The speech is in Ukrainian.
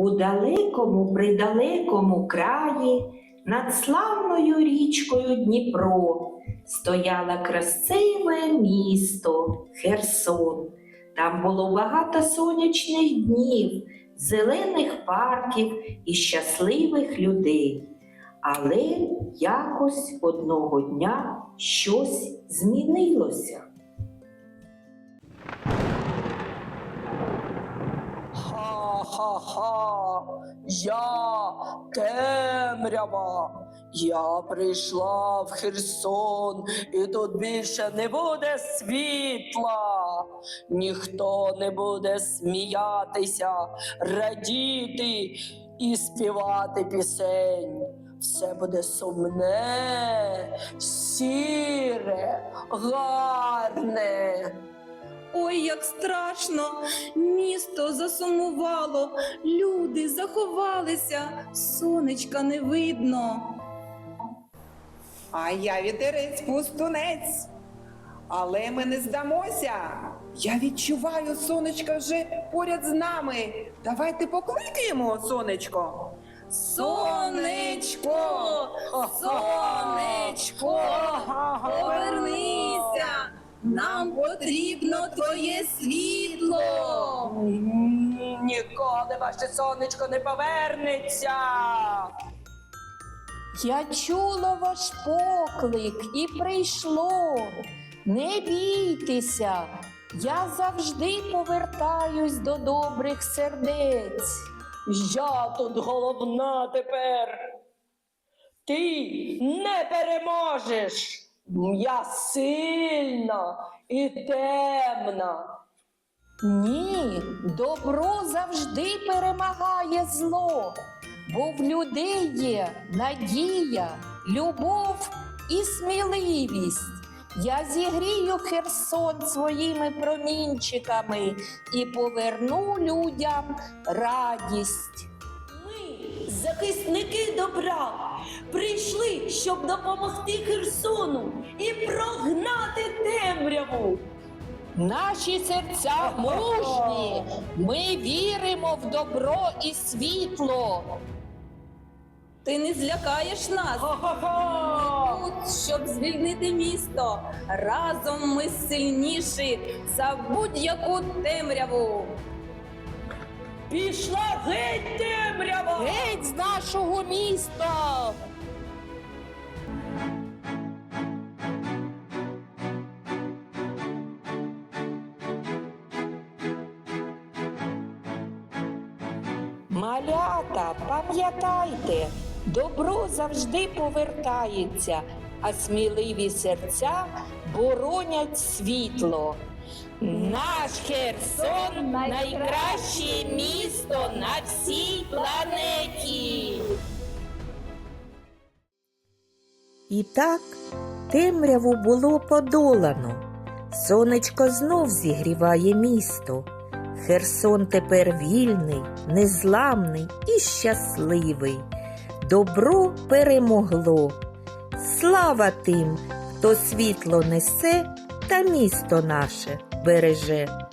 У далекому придалекому краї над славною річкою Дніпро стояло красиве місто Херсон. Там було багато сонячних днів, зелених парків і щасливих людей. Але якось одного дня щось змінилося. Ха-ха-ха, я темрява. Я прийшла в Херсон, і тут більше не буде світла. Ніхто не буде сміятися, радіти і співати пісень. Все буде сумне, сіре, гарне. Ой, як страшно! Місто засумувало, люди заховалися, сонечка не видно. А я вітерець пустунець. Але ми не здамося. Я відчуваю сонечко вже поряд з нами. Давайте покликаємо сонечко. Сонечко, сонечко, нам потрібно твоє світло. Ніколи ваше сонечко не повернеться. Я чула ваш поклик і прийшло. Не бійтеся, я завжди повертаюсь до добрих сердець. Я тут головна тепер. Ти не переможеш. Я сильна і темна. Ні, добро завжди перемагає зло, бо в людей є надія, любов і сміливість. Я зігрію Херсон своїми промінчиками і поверну людям радість. Ми, захисники добра, щоб допомогти Херсону і прогнати темряву. Наші серця мужні, ми віримо в добро і світло. Ти не злякаєш нас. Ха-ха-ха! Тут, щоб звільнити місто. Разом ми сильніші за будь-яку темряву. Пішла геть темрява! Геть з нашого міста. Малята, пам'ятайте, добро завжди повертається, а сміливі серця боронять світло. Наш Херсон найкраще місто на всій планеті. І так темряву було подолано. Сонечко знов зігріває місто. Херсон тепер вільний, незламний і щасливий. Добро перемогло. Слава тим, хто світло несе та місто наше береже.